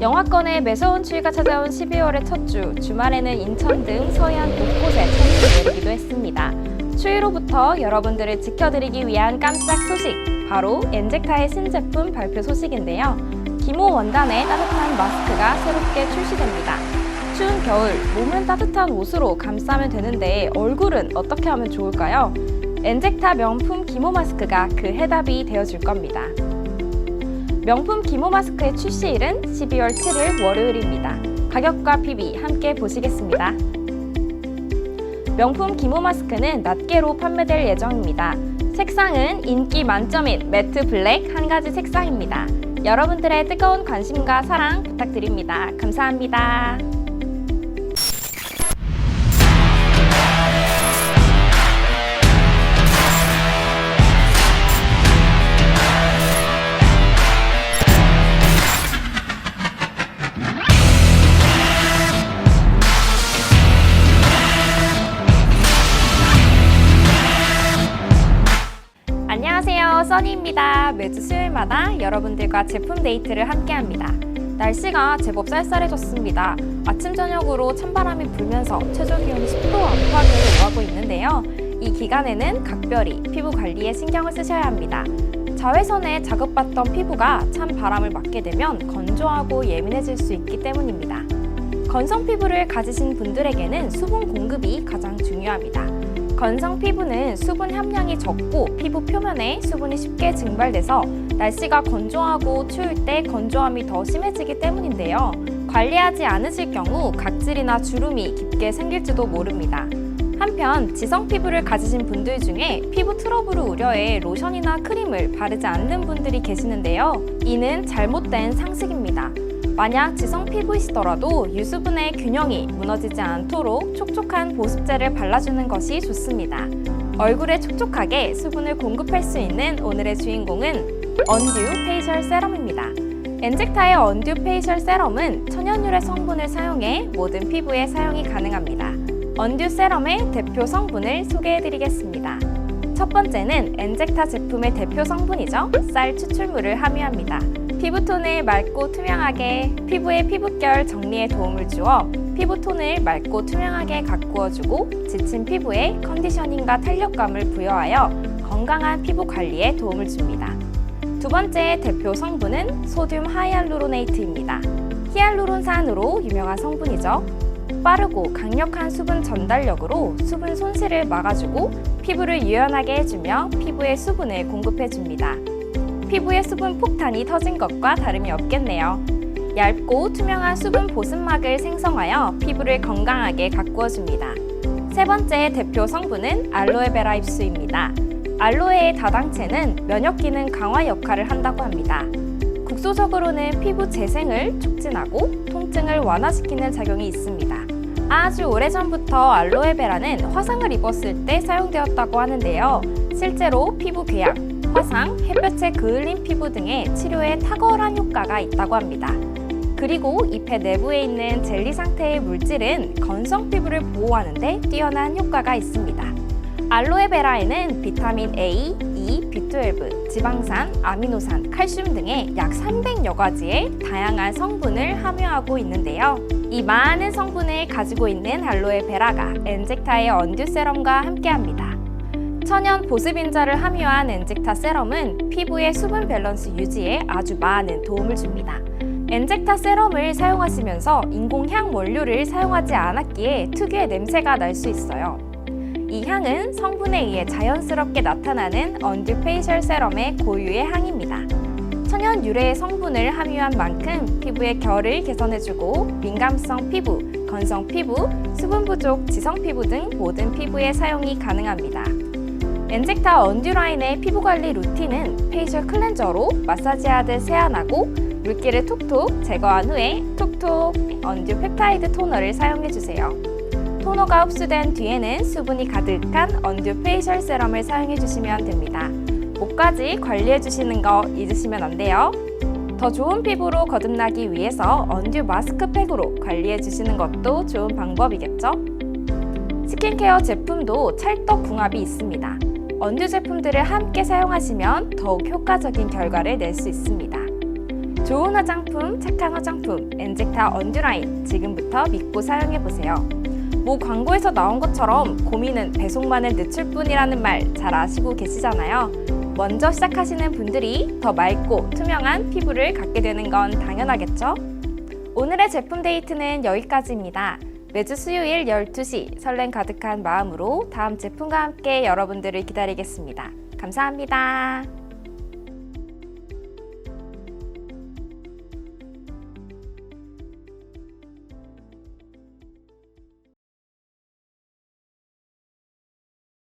영하권의 매서운 추위가 찾아온 12월의 첫 주, 주말에는 인천 등 서해안 곳곳에 천둥이 내리기도 했습니다. 추위로부터 여러분들을 지켜드리기 위한 깜짝 소식, 바로 엔젝타의 신제품 발표 소식인데요. 기모 원단의 따뜻한 마스크가 새롭게 출시됩니다. 추운 겨울, 몸은 따뜻한 옷으로 감싸면 되는데 얼굴은 어떻게 하면 좋을까요? 엔젝타 명품 기모 마스크가 그 해답이 되어줄 겁니다. 명품 기모 마스크의 출시일은 12월 7일 월요일입니다. 가격과 PB 함께 보시겠습니다. 명품 기모 마스크는 낱개로 판매될 예정입니다. 색상은 인기 만점인 매트 블랙 한 가지 색상입니다. 여러분들의 뜨거운 관심과 사랑 부탁드립니다. 감사합니다. 안녕하세요, 써니입니다. 매주 수요일마다 여러분들과 제품 데이트를 함께합니다. 날씨가 제법 쌀쌀해졌습니다. 아침 저녁으로 찬바람이 불면서 최저 기온이 10도 안팎으로 오가고 있는데요. 이 기간에는 각별히 피부 관리에 신경을 쓰셔야 합니다. 자외선에 자극받던 피부가 찬 바람을 맞게 되면 건조하고 예민해질 수 있기 때문입니다. 건성 피부를 가지신 분들에게는 수분 공급이 가장 중요합니다. 건성 피부는 수분 함량이 적고 피부 표면에 수분이 쉽게 증발돼서 날씨가 건조하고 추울 때 건조함이 더 심해지기 때문인데요. 관리하지 않으실 경우 각질이나 주름이 깊게 생길지도 모릅니다. 한편 지성 피부를 가지신 분들 중에 피부 트러블을 우려해 로션이나 크림을 바르지 않는 분들이 계시는데요. 이는 잘못된 상식입니다. 만약 지성 피부이시더라도 유수분의 균형이 무너지지 않도록 촉촉한 보습제를 발라주는 것이 좋습니다. 얼굴에 촉촉하게 수분을 공급할 수 있는 오늘의 주인공은 언듀 페이셜 세럼입니다. 엔젝타의 언듀 페이셜 세럼은 천연유래 성분을 사용해 모든 피부에 사용이 가능합니다. 언듀 세럼의 대표 성분을 소개해드리겠습니다. 첫 번째는 엔젝타 제품의 대표 성분이죠. 쌀 추출물을 함유합니다. 피부톤을 맑고 투명하게 피부의 피부결 정리에 도움을 주어 피부톤을 맑고 투명하게 가꾸어주고 지친 피부에 컨디셔닝과 탄력감을 부여하여 건강한 피부 관리에 도움을 줍니다. 두 번째 대표 성분은 소듐 하이알루로네이트입니다. 히알루론산으로 유명한 성분이죠. 빠르고 강력한 수분 전달력으로 수분 손실을 막아주고 피부를 유연하게 해주며 피부에 수분을 공급해줍니다. 피부에 수분 폭탄이 터진 것과 다름이 없겠네요. 얇고 투명한 수분 보습막을 생성하여 피부를 건강하게 가꾸어줍니다. 세 번째 대표 성분은 알로에베라 잎수입니다. 알로에의 다당체는 면역 기능 강화 역할을 한다고 합니다. 국소적으로는 피부 재생을 촉진하고 통증을 완화시키는 작용이 있습니다. 아주 오래전부터 알로에베라는 화상을 입었을 때 사용되었다고 하는데요. 실제로 피부 궤양, 화상, 햇볕에 그을린 피부 등의 치료에 탁월한 효과가 있다고 합니다. 그리고 잎의 내부에 있는 젤리 상태의 물질은 건성 피부를 보호하는데 뛰어난 효과가 있습니다. 알로에베라에는 비타민 A, E, B12, 지방산, 아미노산, 칼슘 등의 약 300여 가지의 다양한 성분을 함유하고 있는데요. 이 많은 성분을 가지고 있는 알로에베라가 엔젝타의 언듀 세럼과 함께합니다. 천연 보습인자를 함유한 엔젝타 세럼은 피부의 수분 밸런스 유지에 아주 많은 도움을 줍니다. 엔젝타 세럼을 사용하시면서 인공향 원료를 사용하지 않았기에 특유의 냄새가 날 수 있어요. 이 향은 성분에 의해 자연스럽게 나타나는 언듀 페이셜 세럼의 고유의 향입니다. 천연 유래의 성분을 함유한 만큼 피부의 결을 개선해주고 민감성 피부, 건성 피부, 수분 부족 지성 피부 등 모든 피부에 사용이 가능합니다. 엔젝타 언듀 라인의 피부 관리 루틴은 페이셜 클렌저로 마사지하듯 세안하고 물기를 톡톡 제거한 후에 톡톡 언듀 펩타이드 토너를 사용해주세요. 토너가 흡수된 뒤에는 수분이 가득한 언듀 페이셜 세럼을 사용해주시면 됩니다. 목까지 관리해주시는 거 잊으시면 안 돼요. 더 좋은 피부로 거듭나기 위해서 언듀 마스크팩으로 관리해주시는 것도 좋은 방법이겠죠? 스킨케어 제품도 찰떡궁합이 있습니다. 언듀 제품들을 함께 사용하시면 더욱 효과적인 결과를 낼 수 있습니다. 좋은 화장품, 착한 화장품, 엔젝타 언듀라인 지금부터 믿고 사용해보세요. 뭐 광고에서 나온 것처럼 고민은 배송만을 늦출 뿐이라는 말 잘 아시고 계시잖아요. 먼저 시작하시는 분들이 더 맑고 투명한 피부를 갖게 되는 건 당연하겠죠? 오늘의 제품 데이트는 여기까지입니다. 매주 수요일 12시 설렘 가득한 마음으로 다음 제품과 함께 여러분들을 기다리겠습니다. 감사합니다.